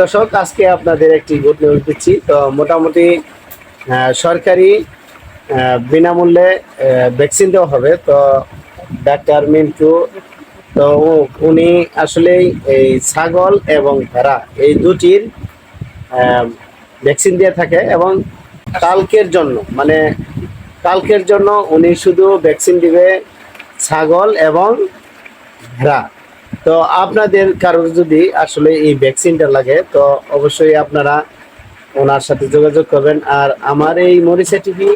দর্শক, আজকে আপনাদের একটি গুড নিউজ দিচ্ছি। তো মোটামুটি সরকারি বিনামূল্যে ভ্যাকসিন দেওয়া হবে। তো ডাক্তার মিন্টু, তো উনি আসলেই এই ছাগল এবং ভেড়া এই দুটির ভ্যাকসিন দিয়ে থাকে এবং কালকের জন্য মানে কালকের জন্য উনি শুধু ভ্যাকসিন দিবে ছাগল এবং ভেড়া। তো আপনাদের কারোর যদি আসলে এই ভ্যাকসিনটা লাগে, তো অবশ্যই আপনারা ওনার সাথে যোগাযোগ করবেন। আর আমার এই মরিচা টিভি,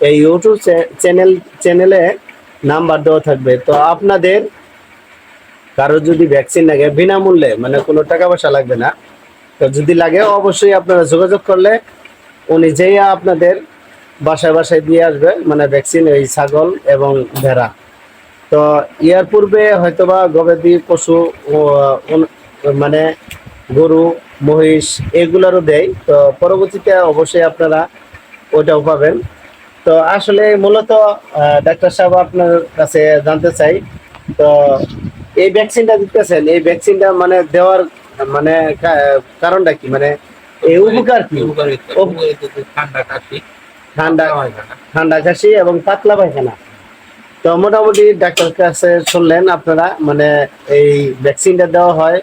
এই ইউটিউব চ্যানেল, চ্যানেলে নাম্বার দেওয়া থাকবে। তো আপনাদের কারও যদি ভ্যাকসিন লাগে, বিনামূল্যে মানে কোনো টাকা পয়সা লাগবে না, তো যদি লাগে অবশ্যই আপনারা যোগাযোগ করলে উনি যেই আপনাদের বাসায় বাসায় দিয়ে আসবে মানে ভ্যাকসিন এই ছাগল এবং ভেড়া। তো ইয়ার পূর্বে হয়তোবা গবাদি পশু মানে গরু মহিষ এগুলোরও দেয়। তো পরবর্তীতে অবশ্যই আপনারা ওটাও পাবেন। তো আসলে মূলত ডাক্তার সাহেব আপনার কাছে জানতে চাই তো এই ভ্যাকসিনটা দিতেছেন এই ভ্যাকসিনটা মানে দেওয়ার মানে কারণটা কি? মানে এই উপকার কি? ঠান্ডা কাশি ঠান্ডা হয় ঠান্ডা কাশি এবং পাতলা পায়খানা। তো মোটামুটি ডাক্তার কাছে শুনলেন আপনারা মানে এই ভ্যাকসিনটা দেওয়া হয়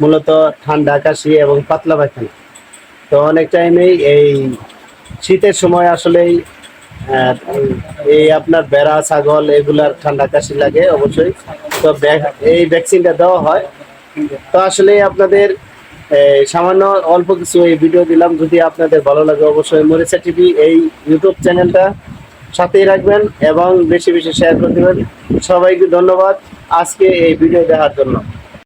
মূলত ঠান্ডা, কাশি এবং পাতলা পায়খানা। তো অনেক টাইমেই এই শীতের সময় আসলেই এই আপনার বেড়া ছাগল এগুলার ঠান্ডা, কাশি লাগে অবশ্যই। তো এই ভ্যাকসিনটা দেওয়া হয়। তো আসলে আপনাদের সামান্য অল্প কিছু এই ভিডিও দিলাম। যদি আপনাদের ভালো লাগে অবশ্যই মরিচা টিভি এই ইউটিউব চ্যানেলটা সাথেই রাখবেন এবং বেশি বেশি শেয়ার করে দেবেন। সবাইকে ধন্যবাদ। আজকে এই ভিডিও দেখার জন্য।